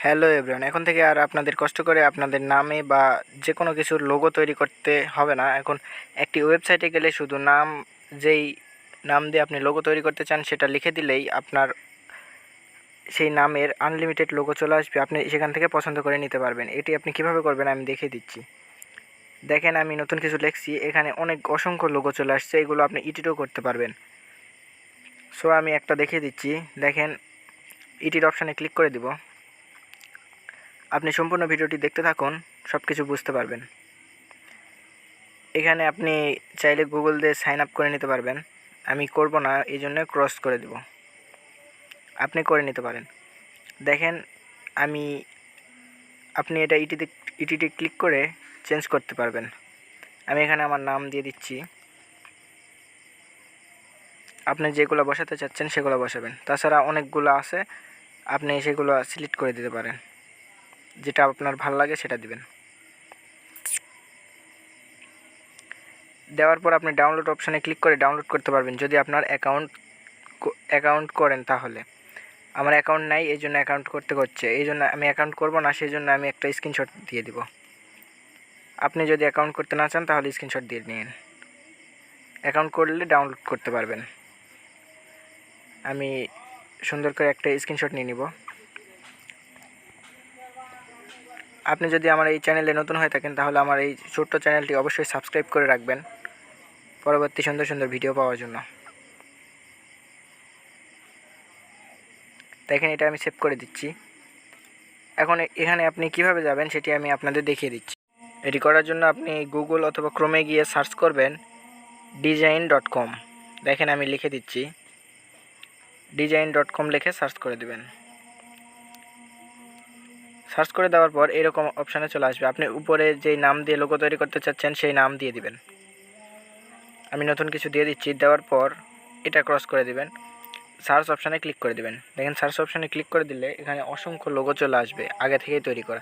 Hello everyone এখন থেকে আর আপনাদের কষ্ট করে আপনাদের নামে বা যে কোনো কিছুর লোগো তৈরি করতে হবে না। এখন একটি ওয়েবসাইটে গেলে শুধু নাম, যেই নাম দিয়ে আপনি লোগো তৈরি করতে চান সেটা লিখে দিলেই আপনার সেই নামের আনলিমিটেড লোগো চলে আসবে। আপনি সেখান থেকে পছন্দ করে নিতে পারবেন। এটি আপনি কীভাবে করবেন আমি দেখিয়ে দিচ্ছি। দেখেন আমি নতুন কিছু লিখছি, এখানে অনেক অসংখ্য লোগো চলে আসছে, এগুলো আপনি ইডিটও করতে পারবেন। সো আমি একটা দেখিয়ে দিচ্ছি। দেখেন ইডিট অপশানে ক্লিক করে দিব। আপনি সম্পূর্ণ ভিডিওটি দেখতে থাকুন সব কিছু বুঝতে পারবেন। এখানে আপনি চাইলে গুগল দিয়ে সাইন আপ করে নিতে পারবেন। আমি করব না এই জন্য ক্রস করে দেব। আপনি করে নিতে পারেন। দেখেন, আমি, আপনি এটা ইটিতে ইটিতে ক্লিক করে চেঞ্জ করতে পারবেন। আমি এখানে আমার নাম দিয়ে দিচ্ছি। আপনি যেগুলো বসাতে চাচ্ছেন, সেগুলো বসাবেন। তাছাড়া অনেকগুলো আছে, আপনি সেগুলো সিলেক্ট করে দিতে পারেন। যেটা আপনার ভালো লাগে সেটা দিবেন। দেওয়ার পর আপনি ডাউনলোড অপশানে ক্লিক করে ডাউনলোড করতে পারবেন। যদি আপনার অ্যাকাউন্ট অ্যাকাউন্ট করেন তাহলে। আমার অ্যাকাউন্ট নাই, এই জন্য অ্যাকাউন্ট করতে হচ্ছে। এই জন্য আমি অ্যাকাউন্ট করব না, সেই জন্য আমি একটা স্ক্রিনশট দিয়ে দিব। আপনি যদি অ্যাকাউন্ট করতে না চান, তাহলে স্ক্রিনশট দিয়ে নিন। অ্যাকাউন্ট করলে ডাউনলোড করতে পারবেন। আমি সুন্দর করে একটা স্ক্রিনশট নিয়ে নিব। আপনি যদি আমার এই চ্যানেলে নতুন হয়ে থাকেন, তাহলে আমার এই ছোট্ট চ্যানেলটি অবশ্যই সাবস্ক্রাইব করে রাখবেন। পরবর্তী সুন্দর সুন্দর ভিডিও পাওয়ার জন্য। দেখেন, এটা আমি সেভ করে দিচ্ছি। এখন এখানে আপনি কীভাবে যাবেন, সেটি আমি আপনাদের দেখিয়ে দিচ্ছি। এটি করার জন্য আপনি গুগল অথবা ক্রোমে গিয়ে সার্চ করবেন ডিজাইন ডট কম দেখেন, আমি লিখে দিচ্ছি। ডিজাইন ডট কম লিখে সার্চ করে দেবেন। সার্চ করে দেওয়ার পর এরকম অপশানে চলে আসবে। আপনি উপরে যেই নাম দিয়ে লোগো তৈরি করতে চাচ্ছেন, সেই নাম দিয়ে দিবেন। আমি নতুন কিছু দিয়ে দিচ্ছি, দেওয়ার পর এটা ক্রস করে দিবেন। সার্চ অপশানে ক্লিক করে দিবেন। দেখেন সার্চ অপশানে ক্লিক করে দিলে এখানে অসংখ্য লোগো চলে আসবে, আগে থেকেই তৈরি করা।